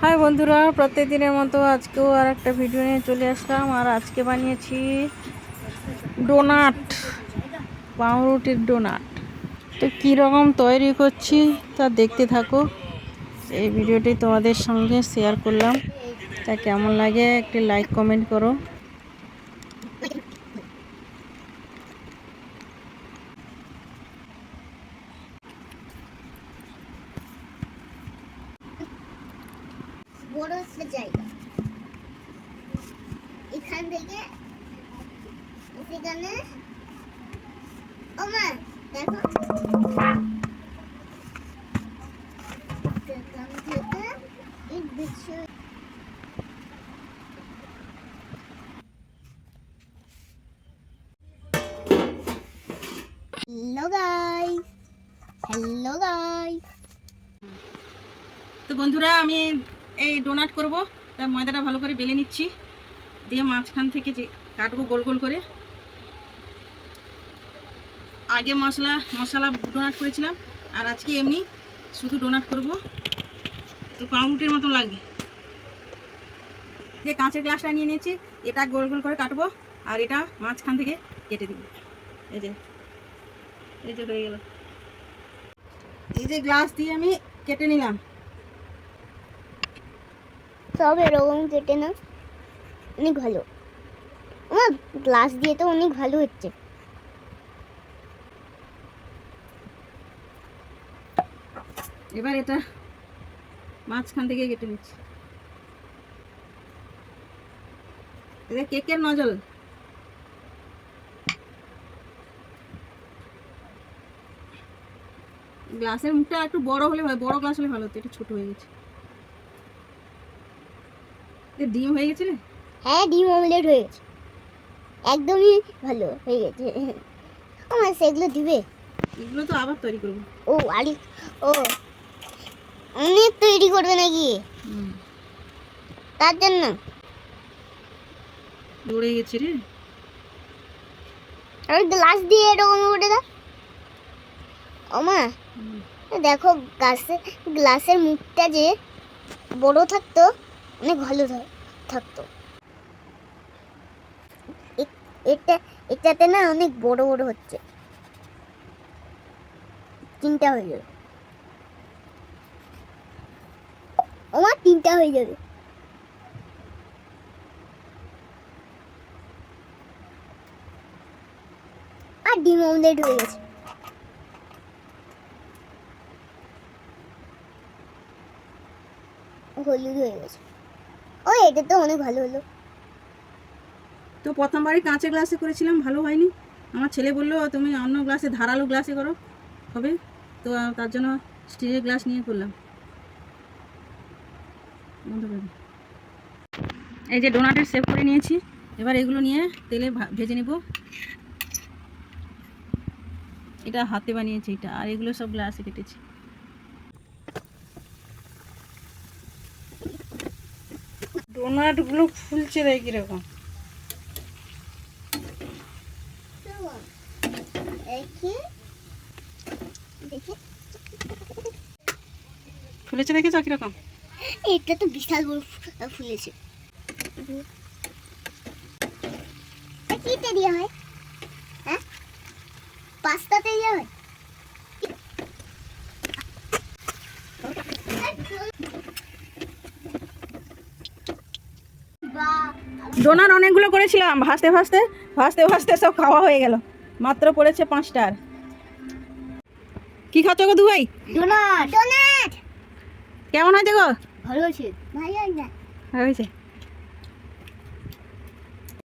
High বন্ধুরা প্রত্যেক দিনের মতো আজকেও আর একটা ভিডিও নিয়ে চলে আসলাম। আর আজকে বানিয়েছি ডোনাট, পাউরুটির ডোনাট। তো কীরকম তৈরি করছি তা দেখতে থাকো। এই ভিডিওটি তোমাদের সঙ্গে শেয়ার করলাম। তা কেমন লাগে একটি লাইক কমেন্ট করো। বড় একটা জায়গা। এখান থেকে সেখানে ও মা দেখো। সেখান হ্যালো গাইস হ্যালো গাইস তো বন্ধুরা, আমি এই ডোনাট করব। তা ময়দাটা ভালো করে বেলে নিচ্ছি। দিয়ে মাঝখান থেকে যে কাটবো গোল গোল করে। আগে মশলা মশলা ডোনাট করেছিলাম। আর আজকে এমনি শুধু ডোনাট করব। তো পাউরুটির মতো লাগবে। যে কাঁচের গ্লাসটা নিয়ে নিয়েছি, এটা গোল গোল করে কাটবো। আর এটা মাঝখান থেকে কেটে দিব। এই যে এই যে হয়ে গেল। এই যে গ্লাস দিয়ে আমি কেটে নিলাম। সব এরকম কেটে না অনেক ভালো। আমার গ্লাস দিয়ে তো অনেক ভালো হচ্ছে। এবার এটা মাঝখান থেকে কেটে নিচ্ছি। এটা কেকের নজল। গ্লাসের মুখটা একটু বড় হলে হয়, বড় গ্লাস হলে ভালো হতো এটা ছোট হয়ে গেছে। ডিম হয়ে গেছে রে? হ্যাঁ ডিম অমলেট হয়ে গেছে। একদমই ভালো হয়ে গেছে। আমার সেগুলো দিবে? এগুলো তো আবার তৈরি করব। ও আরে ও অনেক তৈরি করবে নাকি? তার জন্য। দৌড়ে গেছে রে। আমি গ্লাস দিয়ে এরকম করে দাও। ও মা হুম। দেখো গ্লাসের গ্লাসের মুখটা যে বড় থাকতো অনেক ভালো থাকতো। এটা, এটাতে না অনেক বড় বড় হচ্ছে। তিনটা হয়ে যাবে। আমার তিনটা হয়ে যাবে। আর ডিম অমলেট হয়ে গেছে। হলুদ হয়ে গেছে। এটা তো অনেক ভালো হলো। তো প্রথমবারই কাঁচের গ্লাসে করেছিলাম, ভালো হয়নি। আমার ছেলে বলল, তুমি অন্য গ্লাসে, ধারালো গ্লাসে করো, হবে? তো তার জন্য স্টিলের গ্লাস নিয়ে করলাম। এই যে ডোনাটের সেভ করে নিয়েছি। এবার এগুলো নিয়ে তেলে ভেজে নেব। এটা হাতে বানিয়েছি এটা, আর এগুলো সব গ্লাসে কেটেছি। ডোনাটগুলো ফুলছে দেয় কীরকম। ফুলেছে দেখেছ কীরকম? এটা তো বিশাল বড় ফুলেছে। কিতে দেওয়া হয়? হ্যাঁ? পাস্তাতে দেওয়া হয়? ডোনার অনেকগুলো করেছিলাম ভাসতে ভাসতে ভাসতে ভাসতে সব খাওয়া হয়ে গেল। মাত্র পড়েছে পাঁচটার কি খাচ্ছ গো দুভাই? ভাই ডোনাট কেমন হয়েছে গো? ভালো আছে। ভালো আছে হয়েছে?